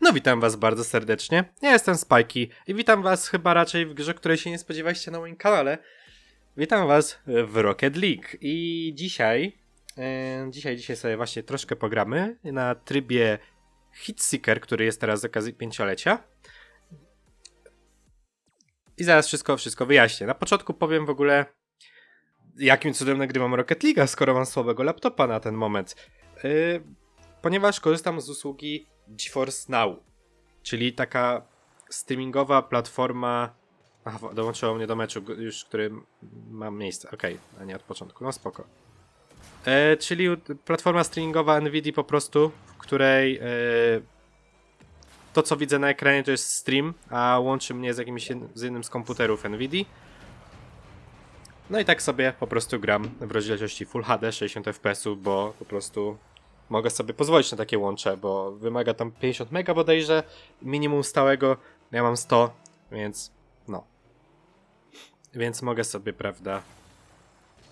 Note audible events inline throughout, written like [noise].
No witam was bardzo serdecznie, ja jestem Spajki i witam was chyba raczej w grze, której się nie spodziewaliście na moim kanale. Witam was w Rocket League i dzisiaj, e, dzisiaj, dzisiaj sobie właśnie troszkę pogramy na trybie Hitseeker, który jest teraz z okazji pięciolecia. I zaraz wszystko, wszystko wyjaśnię. Na początku powiem w ogóle, jakim cudem nagrywam Rocket League, skoro mam słabego laptopa na ten moment. Yy, ponieważ korzystam z usługi GeForce Now, czyli taka streamingowa platforma. Aha, dołączyło mnie do meczu, już który mam miejsce. Okej, a nie od początku, no spoko. E, czyli platforma streamingowa NVIDIA po prostu, w której e, to co widzę na ekranie to jest stream, a łączy mnie z jakimś z jednym z komputerów NVIDIA. No i tak sobie po prostu gram w rozdzielczości Full HD 60 fps, bo po prostu mogę sobie pozwolić na takie łącze, bo wymaga tam 50 mega bodajże, minimum stałego, ja mam 100, więc no. Więc mogę sobie, prawda,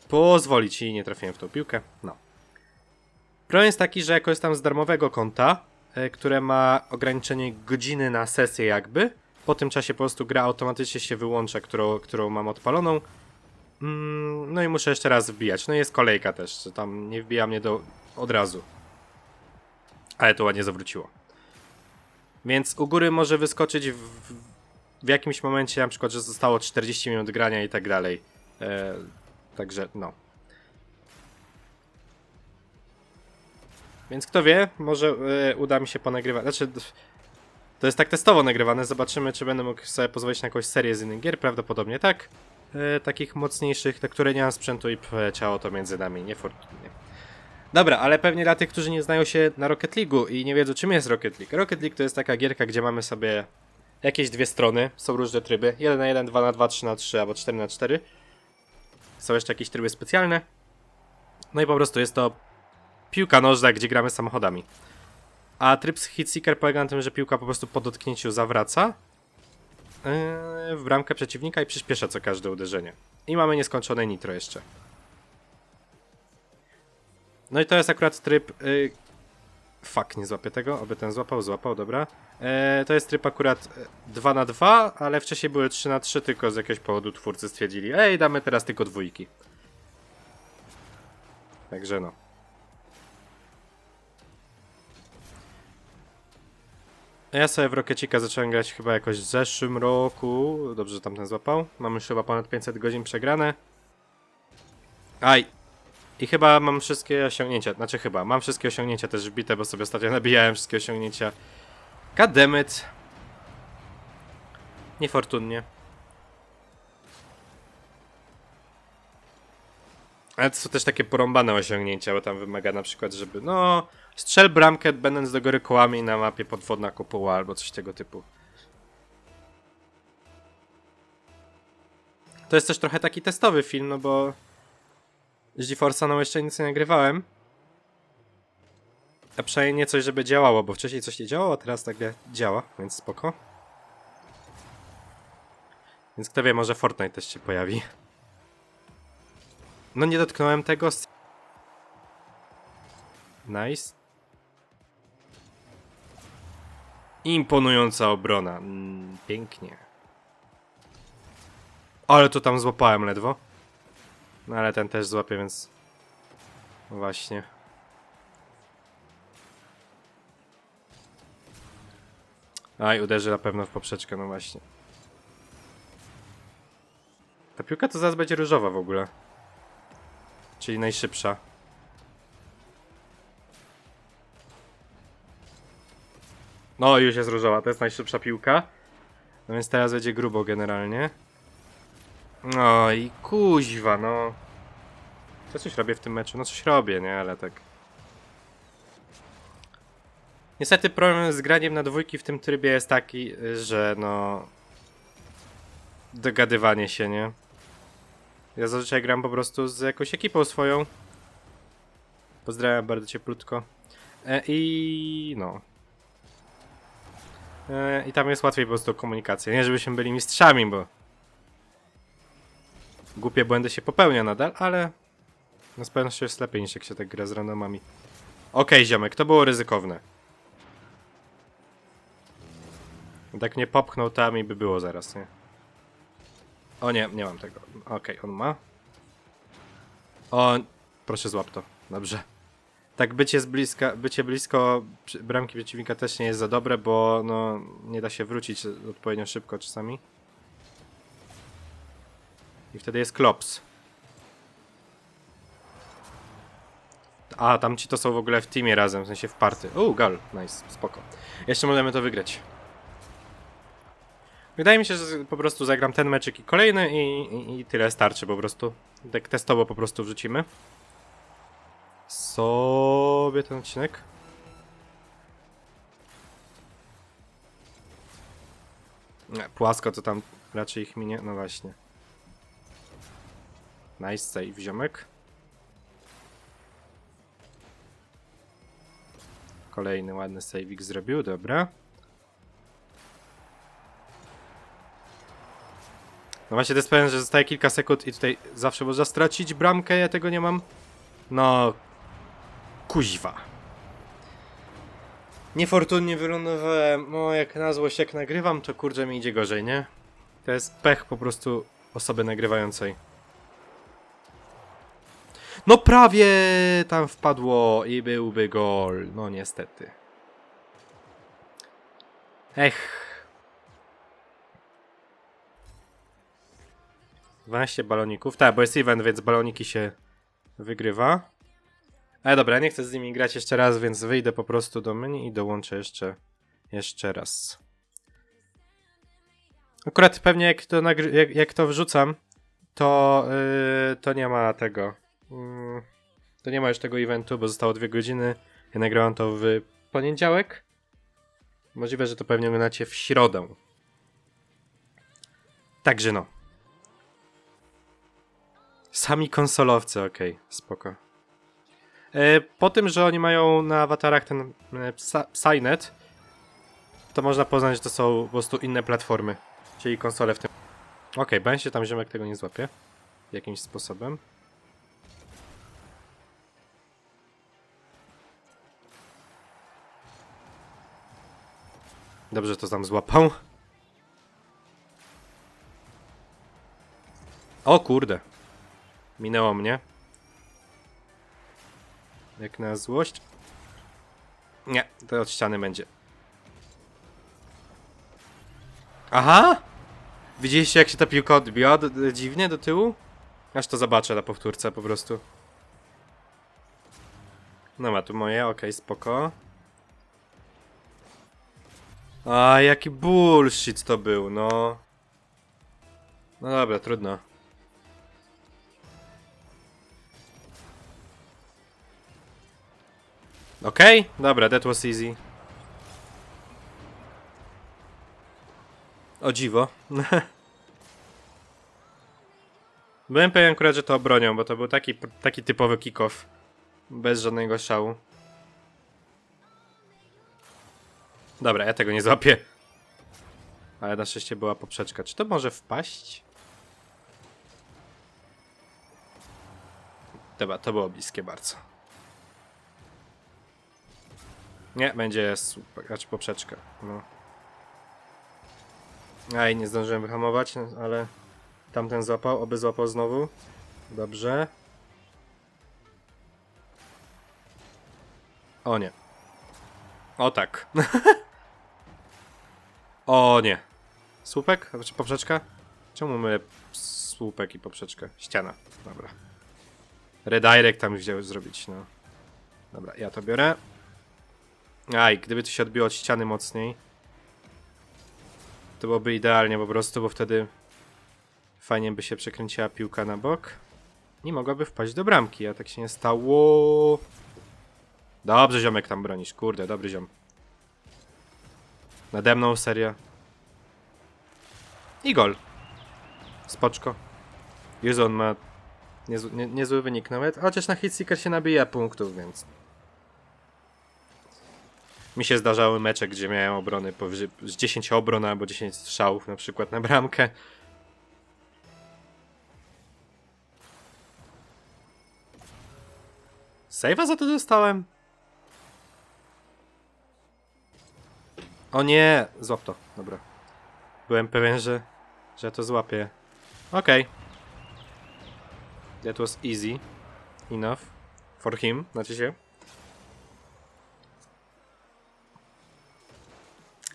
pozwolić i nie trafiłem w tą piłkę, no. Problem jest taki, że ja korzystam z darmowego konta, e, które ma ograniczenie godziny na sesję jakby. Po tym czasie po prostu gra automatycznie się wyłącza, którą, którą mam odpaloną. Mm, no i muszę jeszcze raz wbijać. No i jest kolejka też, tam nie wbija mnie do, od razu. Ale to ładnie zawróciło. Więc u góry może wyskoczyć w, w jakimś momencie, na przykład, że zostało 40 minut grania i tak dalej. E, także no. Więc kto wie, może e, uda mi się ponagrywać. Znaczy, to jest tak testowo nagrywane. Zobaczymy, czy będę mógł sobie pozwolić na jakąś serię z innych gier. Prawdopodobnie tak. E, takich mocniejszych, na które nie mam sprzętu i ciało to między nami, niefortunnie. Dobra, ale pewnie dla tych, którzy nie znają się na Rocket League'u i nie wiedzą czym jest Rocket League. Rocket League to jest taka gierka, gdzie mamy sobie jakieś dwie strony, są różne tryby, 1 na 1, 2 na 2, 3 na 3 albo 4 na 4. Są jeszcze jakieś tryby specjalne. No i po prostu jest to piłka nożna, gdzie gramy samochodami. A tryb Hitseeker polega na tym, że piłka po prostu po dotknięciu zawraca yy, w bramkę przeciwnika i przyspiesza co każde uderzenie. I mamy nieskończone nitro jeszcze. No i to jest akurat tryb. Y... Fuck, nie złapię tego, aby ten złapał, złapał, dobra. E, to jest tryb akurat 2 na 2 ale wcześniej były 3 na 3 tylko z jakiegoś powodu twórcy stwierdzili, ej, damy teraz tylko dwójki. Także no. Ja sobie w Rockecika zacząłem grać chyba jakoś w zeszłym roku. Dobrze, że tamten złapał. Mamy już chyba ponad 500 godzin przegrane. Aj, i chyba mam wszystkie osiągnięcia, znaczy chyba, mam wszystkie osiągnięcia też wbite, bo sobie ostatnio nabijałem wszystkie osiągnięcia. Goddammit. Niefortunnie. Ale to są też takie porąbane osiągnięcia, bo tam wymaga na przykład, żeby no strzel bramkę będąc do góry kołami na mapie podwodna kopuła albo coś tego typu. To jest też trochę taki testowy film, no bo z GeForce'a no jeszcze nic nie nagrywałem. A przynajmniej nie coś, żeby działało, bo wcześniej coś nie działało, a teraz nagle działa, więc spoko. Więc kto wie, może Fortnite też się pojawi. No nie dotknąłem tego. Nice. Imponująca obrona. Mm, pięknie. Ale to tam złapałem ledwo. No ale ten też złapie, więc... Właśnie. Aj, uderzy na pewno w poprzeczkę, no właśnie. Ta piłka to zaraz będzie różowa w ogóle. Czyli najszybsza. No, już jest różowa, to jest najszybsza piłka. No więc teraz będzie grubo generalnie. No i kuźwa, no. Co coś robię w tym meczu? No coś robię, nie? Ale tak. Niestety problem z graniem na dwójki w tym trybie jest taki, że no... Dogadywanie się, nie? Ja zazwyczaj gram po prostu z jakąś ekipą swoją. Pozdrawiam bardzo cieplutko. E, I no. E, I tam jest łatwiej po prostu komunikacja. Nie żebyśmy byli mistrzami, bo głupie błędy się popełnia nadal, ale no z pewnością jest lepiej niż jak się tak gra z randomami. Okej, ziomek, to było ryzykowne. Tak nie popchnął tam i by było zaraz, nie? O nie, nie mam tego. Okej, on ma. O, proszę złap to. Dobrze. Tak bycie z bliska, bycie blisko bramki przeciwnika też nie jest za dobre, bo no nie da się wrócić odpowiednio szybko czasami. I wtedy jest klops. A, tam ci to są w ogóle w teamie razem, w sensie w party. Uuu, gal, nice, spoko. Jeszcze możemy to wygrać. Wydaje mi się, że po prostu zagram ten meczek i kolejny i, i, i tyle starczy po prostu. Tak testowo po prostu wrzucimy. Sobie ten odcinek. Płasko to tam raczej ich minie. No właśnie. Nice save, ziomek. Kolejny ładny saveik zrobił, dobra. No właśnie, to jest pewien, że zostaje kilka sekund i tutaj zawsze można stracić bramkę, ja tego nie mam. No, kuźwa. Niefortunnie wylądowałem. No, jak na złość, jak nagrywam, to kurde mi idzie gorzej, nie? To jest pech po prostu osoby nagrywającej. No prawie tam wpadło i byłby gol. No niestety. Ech. 12 baloników. Tak, bo jest event, więc baloniki się wygrywa. Ale dobra, nie chcę z nimi grać jeszcze raz, więc wyjdę po prostu do menu i dołączę jeszcze, jeszcze raz. Akurat pewnie jak to, jak, jak to wrzucam, to, yy, to nie ma tego. Mm, to nie ma już tego eventu, bo zostało dwie godziny. Ja nagrałem to w poniedziałek. Możliwe, że to pewnie oglądacie w środę. Także no. Sami konsolowcy, okej, spoko. E, po tym, że oni mają na awatarach ten e, Psynet, to można poznać, że to są po prostu inne platformy, czyli konsole w tym. Okej, okay, się tam ziomek tego nie złapie. Jakimś sposobem. Dobrze to tam złapał. O kurde. Minęło mnie. Jak na złość. Nie, to od ściany będzie. Aha! Widzieliście jak się ta piłka odbiła dziwnie do tyłu? Aż to zobaczę na powtórce po prostu. No ma tu moje, okej, spoko. A jaki bullshit to był, no. No dobra, trudno. Okej, dobra, that was easy. O dziwo. [laughs] Byłem pewien akurat, że to obronią, bo to był taki, taki typowy kick-off. Bez żadnego szału. Dobra, ja tego nie złapię. Ale na szczęście była poprzeczka. Czy to może wpaść? Dobra, to było bliskie bardzo. Nie, będzie super, znaczy poprzeczka. No. Aj, nie zdążyłem wyhamować, ale tamten złapał, oby złapał znowu. Dobrze. O nie. O tak. [laughs] o nie. Słupek? Znaczy poprzeczka? Czemu mylę słupek i poprzeczkę? Ściana. Dobra. Redirect tam wziął zrobić, no. Dobra, ja to biorę. Aj, gdyby to się odbiło od ściany mocniej, to byłoby idealnie po prostu, bo wtedy fajnie by się przekręciła piłka na bok i mogłaby wpaść do bramki, a tak się nie stało. Dobrze, ziomek tam bronisz, kurde, dobry ziom. Nade mną seria. I gol. Spoczko. Jezu, on ma niezły, nie, niezły wynik nawet, chociaż na Hitseeker się nabija punktów, więc mi się zdarzały mecze, gdzie miałem obrony powyżej z 10 obron albo 10 strzałów na przykład na bramkę. Save'a za to dostałem? O nie! Złap to. Dobra. Byłem pewien, że, że to złapię. Okej. That was easy. Enough. For him, znaczy się.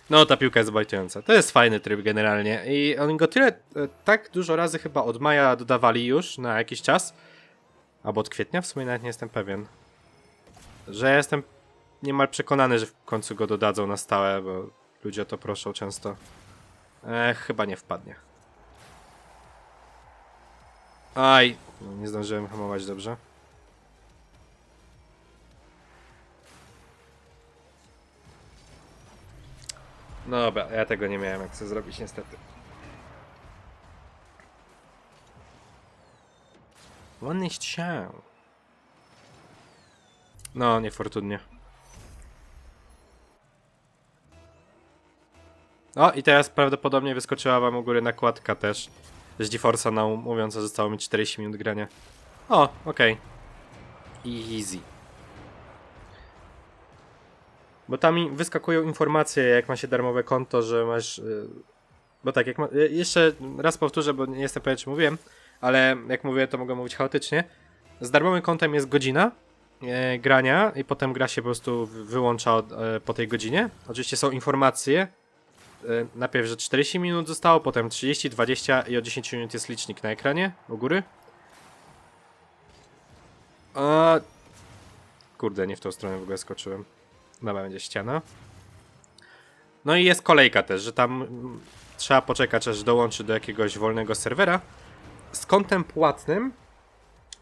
No, ta piłka jest bajtująca. To jest fajny tryb generalnie. I oni go tyle, e, tak dużo razy chyba od maja dodawali już na jakiś czas. Albo od kwietnia, w sumie nawet nie jestem pewien. Że jestem niemal przekonany, że w końcu go dodadzą na stałe, bo ludzie o to proszą często. E, chyba nie wpadnie. Aj, no, nie zdążyłem hamować dobrze. No dobra, ja tego nie miałem jak chcę zrobić niestety. Nicht się. No, niefortunnie. O, i teraz prawdopodobnie wyskoczyła wam u góry nakładka też. Z GeForce'a na mówiąc, że zostało mi 40 minut grania. O, okej. Easy. Bo tam mi wyskakują informacje, jak ma się darmowe konto, że masz. y, Bo tak, jak ma... y, jeszcze raz powtórzę, bo nie jestem pewien, czy mówiłem, ale jak mówię, to mogę mówić chaotycznie. Z darmowym kontem jest godzina e, grania i potem gra się po prostu wy- wyłącza od, e, po tej godzinie. Oczywiście są informacje. E, najpierw, że 40 minut zostało, potem 30, 20 i o 10 minut jest licznik na ekranie u góry. A... Kurde, nie w tą stronę w ogóle skoczyłem. Dobra, będzie ściana. No i jest kolejka też, że tam mm, trzeba poczekać, aż dołączy do jakiegoś wolnego serwera. Z kontem płatnym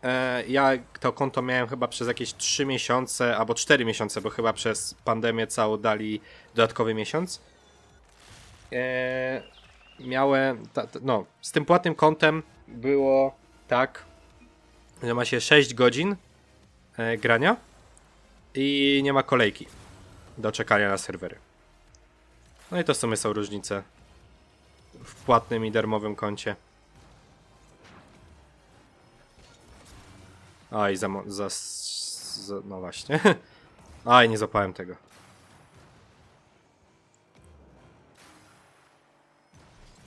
e, ja to konto miałem chyba przez jakieś 3 miesiące albo 4 miesiące, bo chyba przez pandemię całą dali dodatkowy miesiąc. E, miałem, ta, ta, no, z tym płatnym kontem było tak, że ma się 6 godzin e, grania i nie ma kolejki do czekania na serwery. No i to w sumie są różnice w płatnym i darmowym koncie. Aj, za, za, za no właśnie. [laughs] Aj, nie złapałem tego.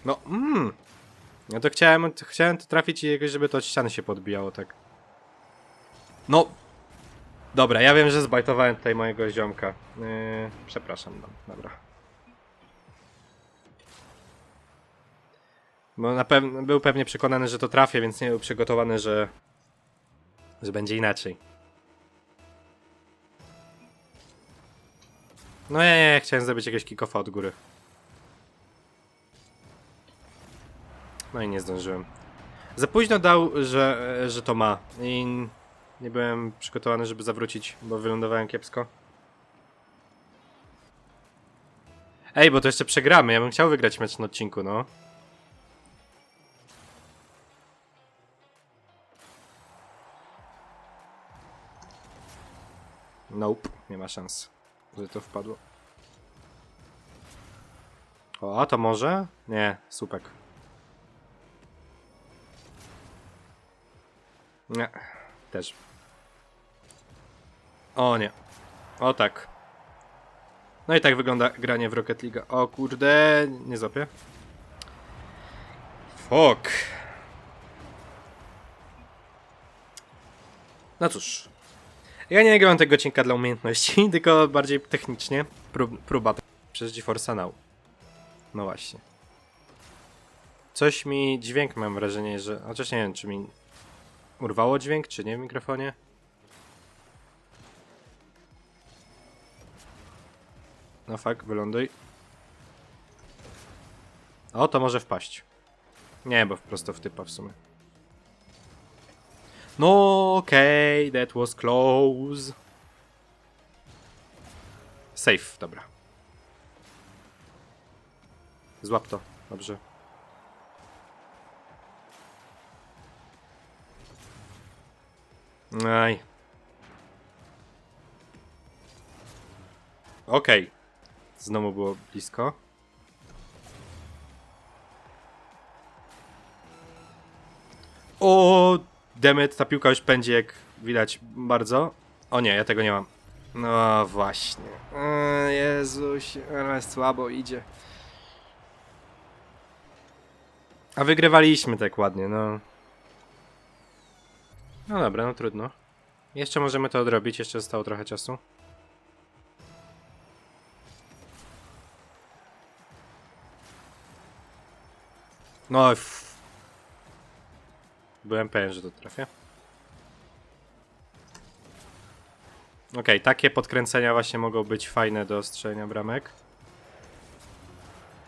No, mm. Ja to chciałem, to chciałem to trafić i jakoś, żeby to od ściany się podbijało, tak. No. Dobra, ja wiem, że zbajtowałem tutaj mojego ziomka. Yy, przepraszam, no, dobra. Bo na pew- był pewnie przekonany, że to trafię, więc nie był przygotowany, że że będzie inaczej. No nie, nie, chciałem zrobić jakiegoś kick-offa od góry. No i nie zdążyłem. Za późno dał, że, że to ma. I nie byłem przygotowany, żeby zawrócić, bo wylądowałem kiepsko. Ej, bo to jeszcze przegramy. Ja bym chciał wygrać mecz na odcinku, no. Nope, nie ma szans, że to wpadło. O, a to może? Nie, słupek. Nie, też. O nie. O tak. No i tak wygląda granie w Rocket League. O kurde, nie złapię. Fuck. No cóż. Ja nie nagrywam tego odcinka dla umiejętności, [laughs] tylko bardziej technicznie. Prób, próba przez GeForce Now. No właśnie. Coś mi dźwięk mam wrażenie, że. Chociaż nie wiem, czy mi urwało dźwięk, czy nie w mikrofonie. No fuck, wyląduj. O, to może wpaść. Nie, bo prosto w typa w sumie. No, okej, okay, that was close. Safe, dobra. Złap to, dobrze. Aj. Okej. Znowu było blisko. O, demet, ta piłka już pędzi jak widać bardzo. O nie, ja tego nie mam. No właśnie. O, Jezuś, ale słabo idzie. A wygrywaliśmy tak ładnie, no. No dobra, no trudno. Jeszcze możemy to odrobić, jeszcze zostało trochę czasu. No, f... Byłem pewien, że to trafię. Okej, takie podkręcenia właśnie mogą być fajne do strzelenia bramek.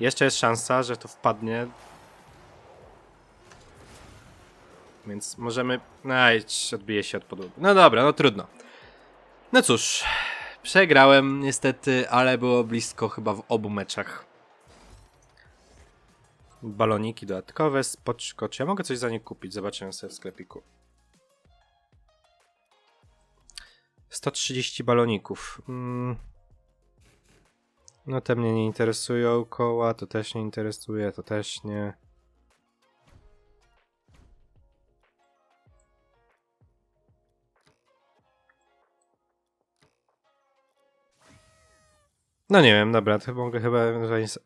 Jeszcze jest szansa, że to wpadnie. Więc możemy... Aj, odbije się od podłogi. No dobra, no trudno. No cóż, przegrałem niestety, ale było blisko chyba w obu meczach. Baloniki dodatkowe, spoczko. Czy ja mogę coś za nie kupić? Zobaczymy sobie w sklepiku. 130 baloników. Mm. No te mnie nie interesują. Koła to też nie interesuje, to też nie. No nie wiem, dobra, to mogę chyba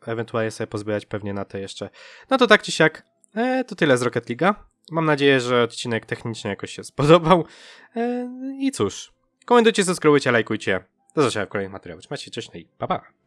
ewentualnie, sobie pozbierać pewnie na te jeszcze. No to tak czy siak, e, to tyle z Rocket League'a. Mam nadzieję, że odcinek technicznie jakoś się spodobał. E, I cóż, komentujcie, subskrybujcie, lajkujcie. Do zobaczenia w kolejnych materiałach. Się, cześć, no i pa pa.